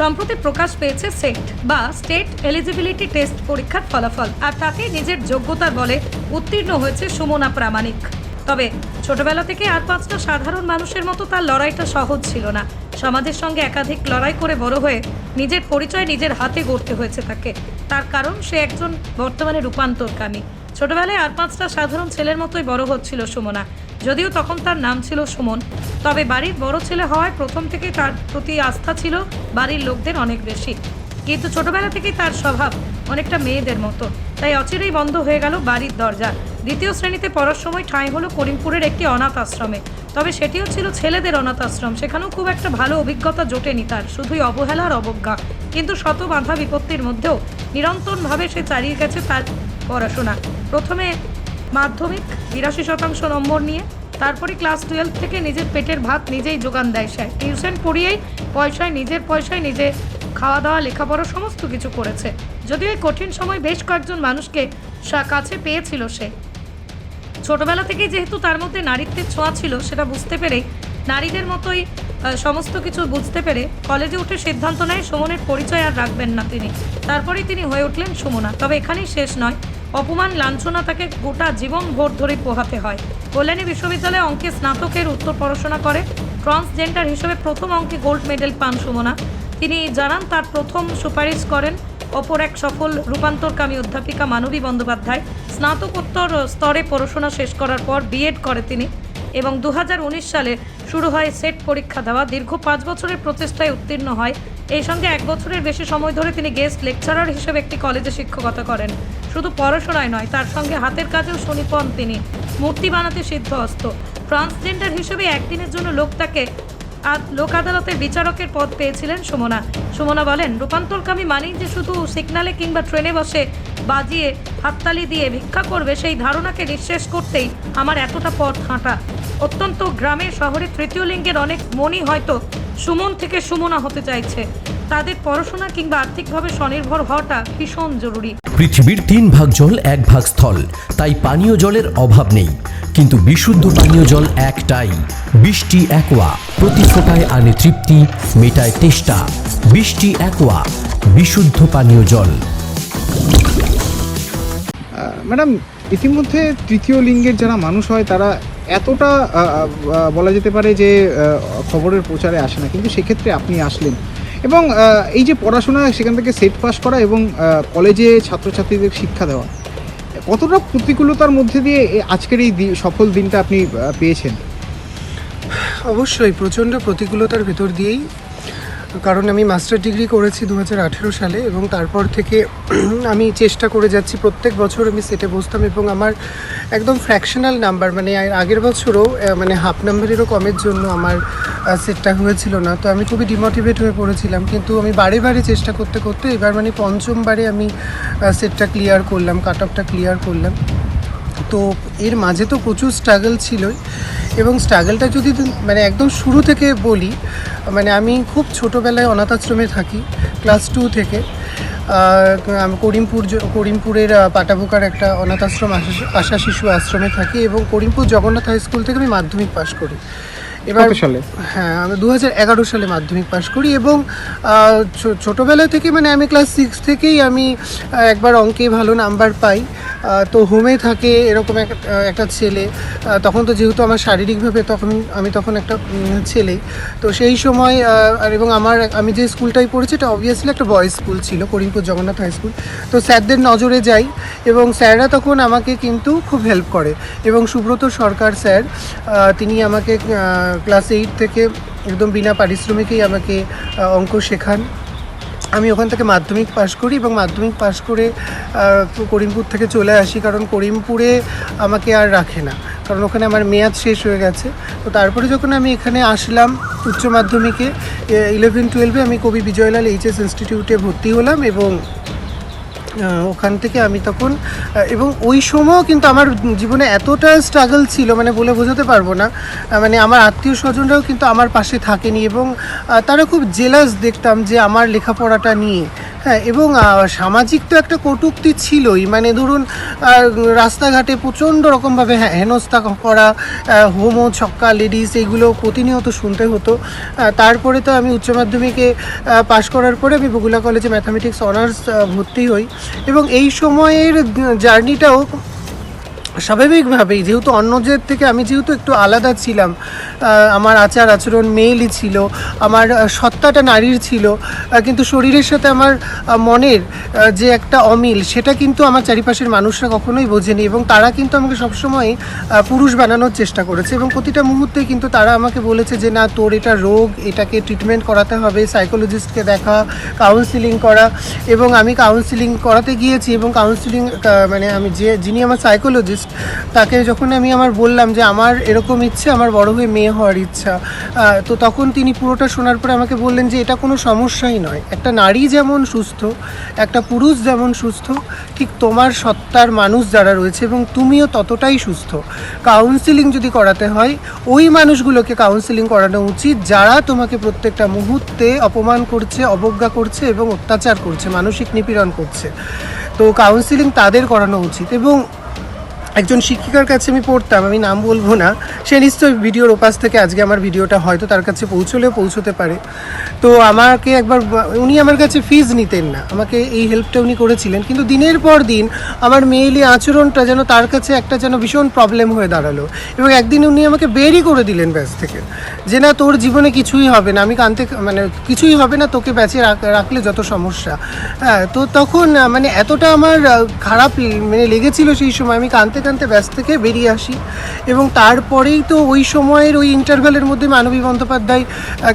সম্প্রতি প্রকাশ পেয়েছে সেট বা স্টেট এলিজিবিলিটি টেস্ট পরীক্ষার ফলাফল। আর তাতে নিজের যোগ্যতার বলে উত্তীর্ণ হয়েছে সুমনা প্রামাণিক। তবে ছোটবেলা থেকে আর পাঁচটা সাধারণ মানুষের মতো তার লড়াইটা সহজ ছিল না। সমাজের সঙ্গে একাধিক লড়াই করে বড় হয়ে নিজের পরিচয় নিজের হাতে গড়তে হয়েছে তাকে। তার কারণ সে একজন বর্তমানে রূপান্তরকামী। ছোটবেলায় আর পাঁচটা সাধারণ ছেলের মতোই বড় হচ্ছিল সুমনা। যদিও তখন তার নাম ছিল সুমন, তবে বাড়ির বড় ছেলে হওয়ায় প্রথম থেকে তার প্রতি আস্থা ছিল বাড়ির লোকদের অনেক বেশি। কিন্তু ছোটবেলা থেকেই তার স্বভাব অনেকটা মেয়েদের মতো। তাই অচিরেই বন্ধ হয়ে গেল বাড়ির দরজা। দ্বিতীয় শ্রেণীতে পড়ার সময় ঠাঁই হলো করিমপুরের একটি অনাথ আশ্রমে। তবে সেটিও ছিল ছেলেদের অনাথ আশ্রম। সেখানেও খুব একটা ভালো অভিজ্ঞতা জোটেনি তার, শুধুই অবহেলা আর অবজ্ঞা। কিন্তু শত বাধা বিপত্তির মধ্যেও নিরন্তরভাবে সে চালিয়ে গেছে তার পড়াশোনা। প্রথমে মাধ্যমিক, বিরাশি শতাংশ নম্বর নিয়ে। তারপরে ক্লাস টুয়েলভ থেকে নিজের পেটের ভাত নিজেই যোগান দেয় সে। টিউশন পড়িয়েই পয়সায়, নিজের পয়সায় নিজে খাওয়া দাওয়া লেখাপড়া সমস্ত কিছু করেছে। যদিও এই কঠিন সময় বেশ কয়েকজন মানুষকে কাছে পেয়েছিল সে। ছোটবেলা থেকেই যেহেতু তার মধ্যে নারীত্বের ছোঁয়া ছিল, সেটা বুঝতে পেরেই, নারীদের মতোই সমস্ত কিছু বুঝতে পেরে কলেজে উঠে সিদ্ধান্ত নেয়, সুমনের পরিচয় আর রাখবেন না তিনি। তারপরেই তিনি হয়ে উঠলেন সুমনা। তবে এখানেই শেষ নয়। অপমান, লাঞ্ছনা তাকে গোটা জীবন ভোর ধরে পোহাতে হয়। কল্যাণী বিশ্ববিদ্যালয়ে অঙ্কে স্নাতকের উত্তর পড়াশোনা করে। ট্রান্সজেন্ডার হিসেবে প্রথম অঙ্কে গোল্ড মেডেল পান সুমনা। তিনি জানান, তার প্রথম সুপারিশ করেন অপর এক সফল রূপান্তরকামী অধ্যাপিকা মানবী বন্দ্যোপাধ্যায়। স্নাতকোত্তর স্তরে পড়াশোনা শেষ করার পর বিএড করে তিনি এবং দু হাজার উনিশ সালে শুরু হয় সেট পরীক্ষা দেওয়া। দীর্ঘ পাঁচ বছরের প্রচেষ্টায় উত্তীর্ণ হয় এই সঙ্গে এক বছরের বেশি সময় ধরে তিনি গেস্ট লেকচারার হিসেবে একটি কলেজে শিক্ষকতা করেন। শুধু পড়াশোনায় নয়, তার সঙ্গে হাতের কাজেও সুনিপুণ তিনি। মূর্তি বানাতে সিদ্ধহস্ত। ট্রান্সজেন্ডার হিসেবে একদিনের জন্য লোক তাকে লোক আদালতের বিচারকের পদ পেয়েছিলেন সুমনা। সুমনা বলেন, রূপান্তরকামী মানেই যে শুধু সিগনালে কিংবা ট্রেনে বসে বাজিয়ে হাততালি দিয়ে ভিক্ষা করবে, সেই ধারণাকে নিঃশেষ করতেই আমার এতটা পথ হাঁটা। অত্যন্ত গ্রামে শহরে তৃতীয় লিঙ্গের অনেক মনই হয়তো সুমন থেকে সুমনা হতে চাইছে। তাদের পড়াশোনা কিংবা আর্থিকভাবে স্বনির্ভর হওয়াটা ভীষণ জরুরি। পৃথিবীর তিন ভাগ জল এক ভাগ স্থল। তাই পানীয় জলের অভাব নেই। কিন্তু বিশুদ্ধ পানীয় জল একটাই। বৃষ্টি একোয়া। প্রতি ফোটায় আনে তৃপ্তি মেটায় তেষ্টা। বৃষ্টি একোয়া। বিশুদ্ধ পানীয় জল। আহ, ম্যাডাম ইতিমধ্যে তৃতীয় লিঙ্গের যারা মানুষ হয়, তারা এতটা বলা যেতে পারে যে খবরের প্রচারে আসে না। কিন্তু সেক্ষেত্রে আপনি আসলেন। এবং এই যে পড়াশোনা, সেখান থেকে সেট পাস করা এবং কলেজে ছাত্রছাত্রীদের শিক্ষা দেওয়া, কতটা প্রতিকূলতার মধ্যে দিয়ে আজকের এই সফল দিনটা আপনি পেয়েছেন? অবশ্যই, প্রচণ্ড প্রতিকূলতার ভেতর দিয়েই কারণ আমি মাস্টার ডিগ্রি করেছি দু হাজার আঠেরো সালে এবং তারপর থেকে আমি চেষ্টা করে যাচ্ছি প্রত্যেক বছর আমি সেটে বসতাম এবং আমার একদম ফ্র্যাকশনাল নাম্বার মানে আগের বছরও মানে হাফ নাম্বারেরও কমের জন্য আমার সেটটা হয়েছিল না। তো আমি খুবই ডিমোটিভেট হয়ে পড়েছিলাম। কিন্তু আমি বারে বারে চেষ্টা করতে করতে এবার মানে পঞ্চমবারে আমি সেটটা ক্লিয়ার করলাম কাট অফটা ক্লিয়ার করলাম। তো এর মাঝে তো প্রচুর স্ট্রাগল ছিলই এবং স্ট্রাগলটা যদি মানে একদম শুরু থেকে বলি মানে আমি খুব ছোটোবেলায় অনাথ আশ্রমে থাকি ক্লাস টু থেকে। করিমপুর করিমপুরের পাটাভোকার একটা অনাথ আশ্রম আশা- আশা শিশু আশ্রমে থাকি এবং করিমপুর জগন্নাথ হাই স্কুল থেকে আমি মাধ্যমিক পাশ করি। এবার সালে? হ্যাঁ আমি দু এগারো সালে মাধ্যমিক পাশ করি এবং ছোটোবেলা থেকে মানে আমি ক্লাস সিক্স থেকেই আমি একবার অঙ্কে ভালো নাম্বার পাই। তো হোমে থাকে এরকম এক- একটা ছেলে। তখন তো যেহেতু আমার শারীরিকভাবে তখন আমি তখন একটা ছেলে। তো সেই সময় আর এবং আমার আমি যে স্কুলটাই পড়েছি এটা অবভিয়াসলি একটা বয়েজ স্কুল ছিল করিমপুর জগন্নাথ হাই স্কুল তো স্যারদের নজরে যাই এবং স্যাররা তখন আমাকে কিন্তু খুব হেল্প করে। এবং সুব্রত সরকার স্যার তিনি আমাকে ক্লাস এইট থেকে একদম বিনা পারিশ্রমিকেই আমাকে অঙ্ক শেখান। আমি ওখান থেকে মাধ্যমিক পাশ করি এবং মাধ্যমিক পাশ করে করিমপুর থেকে চলে আসি কারণ করিমপুরে আমাকে আর রাখে না। কারণ ওখানে আমার মেয়াদ শেষ হয়ে গেছে। তো তারপরে যখন আমি এখানে আসলাম উচ্চ মাধ্যমিকে ইলেভেন টুয়েলভে আমি কবি বিজয়লাল এইচএস ইনস্টিটিউটে ভর্তি হলাম এবং ওখান থেকে আমি তখন এবং ওই সময়ও কিন্তু আমার জীবনে এতটা স্ট্রাগল ছিল মানে বলে বোঝাতে পারব না মানে আমার আত্মীয় স্বজনরাও কিন্তু আমার পাশে থাকেনি এবং তারা খুব জেলাস দেখতাম যে আমার লেখাপড়াটা নিয়ে। হ্যাঁ এবং সামাজিক তো একটা কটুক্তি ছিলই। মানে ধরুন রাস্তাঘাটে প্রচণ্ড রকমভাবে হ্যাঁ, হেনস্থা করা হোমো ছক্কা লেডিস এইগুলো প্রতিনিয়ত শুনতে হতো। তারপরে তো আমি উচ্চ মাধ্যমিকে পাশ করার পরে আমি বগুলা কলেজে ম্যাথামেটিক্স অনার্স ভর্তি হই। এবং এই সময়ের জার্নিটাও স্বাভাবিকভাবেই, যেহেতু অন্যদের থেকে আমি যেহেতু একটু আলাদা ছিলাম আমার আচার আচরণ মেয়েলই ছিল, আমার সত্তাটা নারীর ছিল কিন্তু শরীরের সাথে আমার মনের যে একটা অমিল, সেটা কিন্তু আমার চারিপাশের মানুষরা কখনোই বোঝেনি এবং তারা কিন্তু আমাকে সবসময় পুরুষ বানানোর চেষ্টা করেছে এবং প্রতিটা মুহূর্তে কিন্তু তারা আমাকে বলেছে যে, না, তোর এটা রোগ, এটাকে ট্রিটমেন্ট করাতে হবে সাইকোলজিস্টকে দেখা কাউন্সিলিং করা। এবং আমি কাউন্সিলিং করাতে গিয়েছি এবং কাউন্সিলিং মানে আমি যে, যিনি আমার সাইকোলজিস্ট তাকে যখন আমি আমার বললাম যে আমার এরকম ইচ্ছে, আমার বড় হয়ে মেয়ে হওয়ার ইচ্ছা তো তখন তিনি পুরোটা শোনার পরে আমাকে বললেন যে এটা কোনো সমস্যাই নয়। একটা নারী যেমন সুস্থ, একটা পুরুষ যেমন সুস্থ, ঠিক তোমার সত্তার মানুষ যারা রয়েছে এবং তুমিও ততটাই সুস্থ। কাউন্সিলিং যদি করাতে হয়, ওই মানুষগুলোকে কাউন্সিলিং করানো উচিত যারা তোমাকে প্রত্যেকটা মুহূর্তে অপমান করছে, অবজ্ঞা করছে এবং অত্যাচার করছে, মানসিক নিপীড়ন করছে। তো কাউন্সিলিং তাদের করানো উচিত এবং একজন শিক্ষিকার কাছে আমি পড়তাম, আমি নাম বলব না, সে নিশ্চয়ই ভিডিওর ওপাশ থেকে আজকে আমার ভিডিওটা হয়তো তার কাছে পৌঁছলেও পৌঁছতে পারে। তো আমাকে একবার উনি আমার কাছে ফিজ নিতেন না, আমাকে এই হেল্পটা উনি করেছিলেন। কিন্তু দিনের পর দিন আমার মেয়েলি আচরণটা যেন তার কাছে একটা যেন ভীষণ প্রবলেম হয়ে দাঁড়াল এবং একদিন উনি আমাকে বেরই করে দিলেন ব্যাচ থেকে। যে, না, তোর জীবনে কিছুই হবে না, আমি কানতে মানে কিছুই হবে না, তোকে ব্যাচে রাখ- রাখলে যত সমস্যা। হ্যাঁ তো তখন মানে এতটা আমার খারাপ মানে লেগেছিল সেই সময়, আমি কানতে কানতে ব্যাস থেকে বেরিয়ে আসি। এবং তারপরেই তো ওই সময়ের ওই ইন্টারভ্যালের মধ্যে মানবী বন্দ্যোপাধ্যায়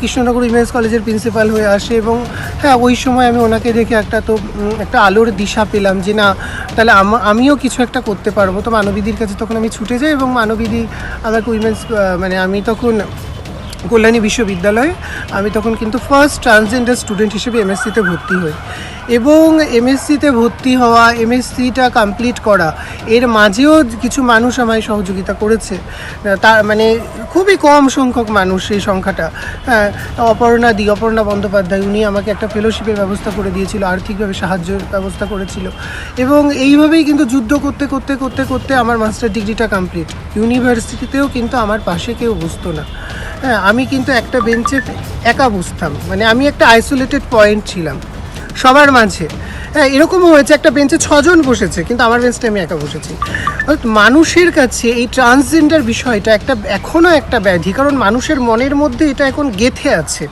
কৃষ্ণনগর উইমেন্স কলেজের প্রিন্সিপাল হয়ে আসে এবং হ্যাঁ ওই সময় আমি ওনাকে দেখে একটা তো একটা আলোর দিশা পেলাম যে না, তাহলে আম- আমিও কিছু একটা করতে পারব। তো মানবীদির কাছে তখন আমি ছুটে যাই এবং মানবীদি আমাকে উইমেন্স মানে আমি তখন কল্যাণী বিশ্ববিদ্যালয়ে, আমি তখন কিন্তু ফার্স্ট ট্রান্সজেন্ডার স্টুডেন্ট হিসেবে এমএসসিতে ভর্তি হই। এবং এমএসসিতে ভর্তি হওয়া এমএসসিটা কমপ্লিট করা, এর মাঝেও কিছু মানুষ আমায় সহযোগিতা করেছে। তার মানে খুবই কম সংখ্যক মানুষ সেই সংখ্যাটা। হ্যাঁ অপর্ণা দি, অপর্ণা বন্দ্যোপাধ্যায়, উনি আমাকে একটা ফেলোশিপের ব্যবস্থা করে দিয়েছিল, আর্থিকভাবে সাহায্যের ব্যবস্থা করেছিল। এবং এইভাবেই কিন্তু যুদ্ধ করতে করতে করতে করতে আমার মাস্টার ডিগ্রিটা কমপ্লিট ইউনিভার্সিটিতেও কিন্তু আমার পাশে কেউ বসতো না। হ্যাঁ আমি কিন্তু একটা বেঞ্চে একা বুঝতাম মানে আমি একটা আইসোলেটেড পয়েন্ট ছিলাম। সবার মাঝে। হ্যাঁ এরকমও হয়েছে। একটা বেঞ্চে ছজন বসেছে, কিন্তু আমার বেঞ্চটা আমি একা বসেছি। মানুষের কাছে এই ট্রান্সজেন্ডার বিষয়টা একটা এখনও একটা ব্যাধি, কারণ মানুষের মনের মধ্যে এটা এখন গেথে আছে।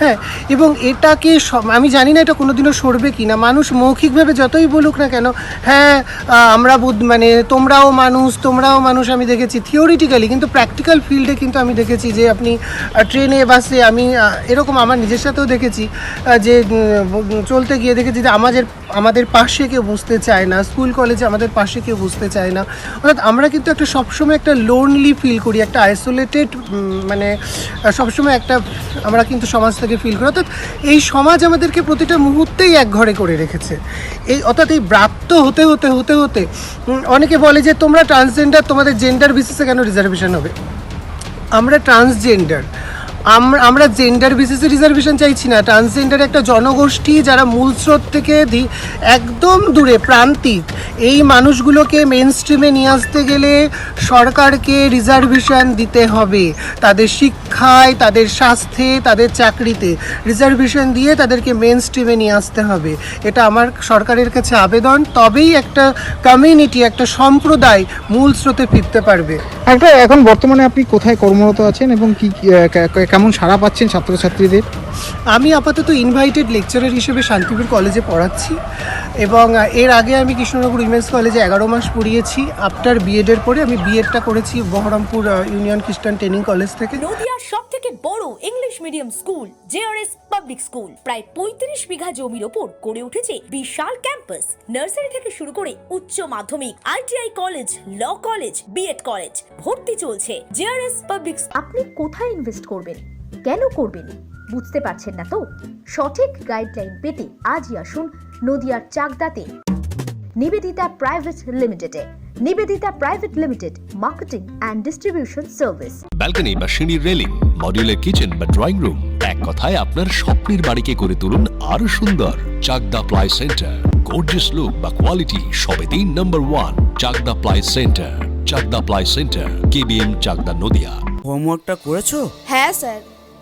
হ্যাঁ এবং এটাকে আমি জানি না এটা কোনোদিনও সরবে কি না। মানুষ মৌখিকভাবে যতই বলুক না কেন হ্যাঁ আমরা মানে তোমরাও মানুষ তোমরাও মানুষ, আমি দেখেছি। থিওরিটিক্যালি কিন্তু প্র্যাকটিক্যাল ফিল্ডে কিন্তু আমি দেখেছি যে আপনি ট্রেনে, বাসে, আমি এরকম আমার নিজের সাথেও দেখেছি যে চলতে গিয়ে দেখেছি যে আমাদের আমাদের পাশে কেউ বুঝতে চায় না, স্কুল, কলেজে আমাদের পাশে কেউ বুঝতে চায় না। অর্থাৎ আমরা কিন্তু একটা সবসময় একটা লোনলি ফিল করি, একটা আইসোলেটেড মানে সবসময় একটা, আমরা কিন্তু সমাজ থেকে ফিল করি। অর্থাৎ এই সমাজ আমাদেরকে প্রতিটা মুহূর্তেই এক ঘরে করে রেখেছে। এই, অর্থাৎ এই ব্রাত্য হতে হতে হতে হতে অনেকে বলে যে তোমরা ট্রান্সজেন্ডার তোমাদের জেন্ডার বেসিসে কেন রিজার্ভেশন হবে? আমরা ট্রান্সজেন্ডার আমরা জেন্ডার বেসিসে রিজার্ভেশন চাইছি না। ট্রান্সজেন্ডার একটা জনগোষ্ঠী যারা মূল স্রোত থেকে একদম দূরে, প্রান্তিক। এই মানুষগুলোকে মেন স্ট্রিমে নিয়ে আসতে গেলে সরকারকে রিজার্ভেশন দিতে হবে। তাদের শিক্ষায়, তাদের স্বাস্থ্যে, তাদের চাকরিতে রিজার্ভেশন দিয়ে তাদেরকে মেন স্ট্রিমে নিয়ে আসতে হবে। এটা আমার সরকারের কাছে আবেদন। তবেই একটা কমিউনিটি একটা সম্প্রদায় মূল স্রোতে ফিরতে পারবে। একটা এখন বর্তমানে আপনি কোথায় কর্মরত আছেন এবং কে- কেমন সাড়া পাচ্ছেন ছাত্রছাত্রীদের? আমি আপাতত ইনভাইটেড লেকচারার হিসেবে শান্তিপুর কলেজে পড়াচ্ছি। এবং এর আগে আমি কৃষ্ণনগর উইমেন্স কলেজে এগারো মাস পড়িয়েছি। আফটার বিএডের পরে আমি বিএডটা করেছি Berhampore union Christian training college থেকে। নদিয়ার সব থেকে বড় English medium school JRS public school প্রায় পঁয়ত্রিশ বিঘা জমির ওপর গড়ে উঠেছে বিশাল ক্যাম্পাস। নার্সারি থেকে শুরু করে উচ্চ মাধ্যমিক ITI college law college BEd college ভর্তি চলছে জেআরএস পাবলিক আপনি কোথায় ইনভেস্ট করবেন? কেন করবেন? বুঝতে পারছেন না তো? সঠিক গাইডলাইন পেতে আজই আসুন নদিয়ার চাকদাতে। নিবেদিতা প্রাইভেট লিমিটেডে। Nivedita private limited marketing and distribution service. Balcony বা সিঁড়ির রেলিং মডিউলার কিচেন বা ড্রয়িং রুম এক কথায় আপনার স্বপ্নের বাড়িকে করে তুলুন আরও সুন্দর। Chakdah ply centre gorgeous look বা কোয়ালিটি সবে তিন নম্বর one Chakdah ply centre Chakdah ply centre KBM Chakdah Nadia. হোমওয়ার্কটা করেছ? হ্যাঁ স্যার।